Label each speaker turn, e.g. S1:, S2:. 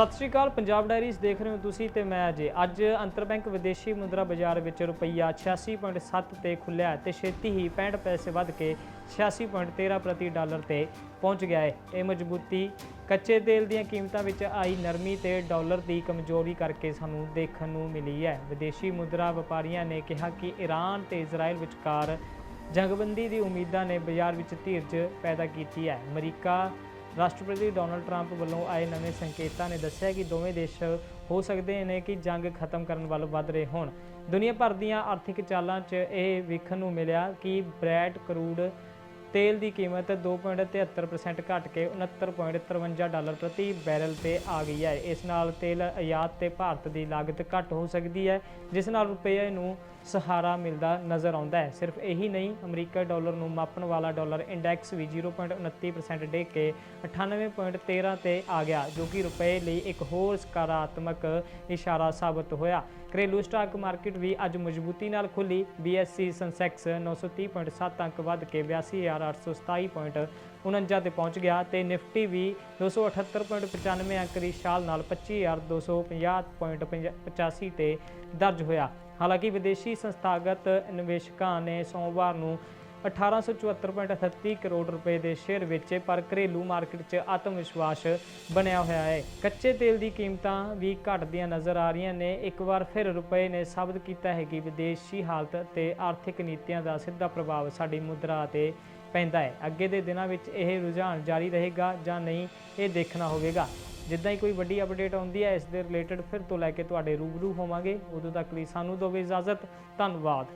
S1: ਸਤਿ ਸ਼੍ਰੀ ਅਕਾਲ, ਪੰਜਾਬ ਡਾਇਰੀਜ਼ ਦੇਖ ਰਹੇ ਹੋ ਤੁਸੀਂ ਤੇ ਮੈਂ ਅਜੇ। ਅੱਜ ਅੰਤਰਬੈਂਕ ਵਿਦੇਸ਼ੀ ਮੁਦਰਾ ਬਾਜ਼ਾਰ ਵਿੱਚ ਰੁਪਈਆ 86.7 ਤੇ ਖੁੱਲਿਆ ਤੇ ਛੇਤੀ ਹੀ 65 ਪੈਸੇ ਵੱਧ ਕੇ 86.13 ਪ੍ਰਤੀ ਡਾਲਰ ਤੇ ਪਹੁੰਚ ਗਿਆ ਹੈ। ਇਹ ਮਜ਼ਬੂਤੀ ਕੱਚੇ ਤੇਲ ਦੀਆਂ ਕੀਮਤਾਂ ਵਿੱਚ ਆਈ ਨਰਮੀ ਤੇ ਡਾਲਰ ਦੀ ਕਮਜ਼ੋਰੀ ਕਰਕੇ ਸਾਨੂੰ ਦੇਖਣ ਨੂੰ ਮਿਲੀ ਹੈ। ਵਿਦੇਸ਼ੀ ਮੁਦਰਾ ਵਪਾਰੀਆਂ ਨੇ ਕਿਹਾ ਕਿ ਈਰਾਨ ਤੇ ਇਜ਼ਰਾਈਲ ਵਿਚਕਾਰ ਜੰਗਬੰਦੀ ਦੀ ਉਮੀਦਾਂ ਨੇ ਬਾਜ਼ਾਰ ਵਿੱਚ ਧੀਰਜ ਪੈਦਾ ਕੀਤੀ ਹੈ। ਅਮਰੀਕਾ ਰਾਸ਼ਟਰਪਤੀ ਡੋਨਲਡ ਟਰੰਪ ਵੱਲੋਂ ਆਏ ਨਵੇਂ ਸੰਕੇਤਾਂ ਨੇ ਦੱਸਿਆ ਕਿ ਦੋਵੇਂ ਦੇਸ਼ ਹੋ ਸਕਦੇ ਨੇ ਕਿ ਜੰਗ ਖਤਮ ਕਰਨ ਵੱਲ ਵੱਧ ਰਹੇ ਹੋਣ। ਦੁਨੀਆ ਭਰ ਦੀਆਂ ਆਰਥਿਕ ਚਾਲਾਂ 'ਚ ਇਹ ਵੇਖਣ ਨੂੰ ਮਿਲਿਆ ਕਿ ਬ੍ਰੈਡ ਕਰੂਡ ਤੇਲ ਦੀ ਕੀਮਤ 2.73% ਘਟ ਕੇ 69.53 ਡਾਲਰ ਪ੍ਰਤੀ ਬੈਰਲ ਤੇ ਆ ਗਈ ਹੈ। ਇਸ ਨਾਲ ਤੇਲ ਆਯਾਤ ਤੇ ਭਾਰਤ ਦੀ ਲਾਗਤ ਘੱਟ ਹੋ ਸਕਦੀ ਹੈ, ਜਿਸ ਨਾਲ ਰੁਪਏ ਨੂੰ ਸਹਾਰਾ ਮਿਲਦਾ ਨਜ਼ਰ ਆਉਂਦਾ ਹੈ। ਸਿਰਫ ਇਹੀ ਨਹੀਂ, ਅਮਰੀਕਾ ਡਾਲਰ ਨੂੰ ਮਾਪਣ ਵਾਲਾ ਡਾਲਰ ਇੰਡੈਕਸ ਵੀ 0.29% ਡਿੱਗ ਕੇ 98.13 ਤੇ ਆ ਗਿਆ, ਜੋ ਕਿ ਰੁਪਏ ਲਈ ਇੱਕ ਹੋਰ ਸਕਾਰਾਤਮਕ ਇਸ਼ਾਰਾ ਸਾਬਤ ਹੋਇਆ। ਘਰੇਲੂ ਸਟਾਕ ਮਾਰਕੀਟ ਵੀ ਅੱਜ ਮਜ਼ਬੂਤੀ ਨਾਲ ਖੁੱਲੀ BSE ਸੈਂਸੈਕਸ 930.7 ਅੰਕ ਵੱਧ ਕੇ 82227.49 ਤੇ ਪਹੁੰਚ ਗਿਆ ਤੇ ਨਿਫਟੀ ਵੀ 278.95 ਅੰਕ ਦੀ ਛਾਲ ਨਾਲ 25250.85 ਤੇ ਦਰਜ ਹੋਇਆ। ਹਾਲਾਂਕਿ ਵਿਦੇਸ਼ੀ ਸੰਸਥਾਗਤ ਨਿਵੇਸ਼ਕਾਂ ਨੇ ਸੋਮਵਾਰ ਨੂੰ 1874.38 ਕਰੋੜ ਰੁਪਏ ਦੇ ਸ਼ੇਅਰ ਵੇਚੇ, ਪਰ ਘਰੇਲੂ ਮਾਰਕੀਟ 'ਚ ਆਤਮ ਵਿਸ਼ਵਾਸ ਬਣਿਆ ਹੋਇਆ ਹੈ। ਕੱਚੇ ਤੇਲ ਦੀ ਕੀਮਤਾਂ ਵੀ ਘਟਦੀਆਂ ਨਜ਼ਰ ਆ ਰਹੀਆਂ ਨੇ। ਇੱਕ ਵਾਰ ਫਿਰ ਰੁਪਏ ਨੇ ਸਾਬਤ ਕੀਤਾ ਹੈ ਕਿ ਵਿਦੇਸ਼ੀ ਹਾਲਤ ਤੇ ਆਰਥਿਕ ਨੀਤੀਆਂ ਦਾ ਸਿੱਧਾ ਪ੍ਰਭਾਵ ਸਾਡੀ ਮੁਦਰਾ ਤੇ ਪੈਂਦਾ ਹੈ। ਅੱਗੇ ਦੇ ਦਿਨਾਂ ਵਿੱਚ ਇਹ ਰੁਝਾਨ ਜਾਰੀ ਰਹੇਗਾ ਜਾਂ ਨਹੀਂ, ਇਹ ਦੇਖਣਾ ਹੋਵੇਗਾ। ਜਿੱਦਾਂ ਹੀ ਕੋਈ ਵੱਡੀ ਅਪਡੇਟ ਆਉਂਦੀ ਹੈ, ਇਸ ਦੇ ਰਿਲੇਟਡ ਫਿਰ ਤੋਂ ਲੈ ਕੇ ਤੁਹਾਡੇ ਰੂਬਰੂ ਹੋਵਾਂਗੇ। ਉਦੋਂ ਤੱਕ ਲਈ ਸਾਨੂੰ ਦਿਓ ਇਜਾਜ਼ਤ। ਧੰਨਵਾਦ।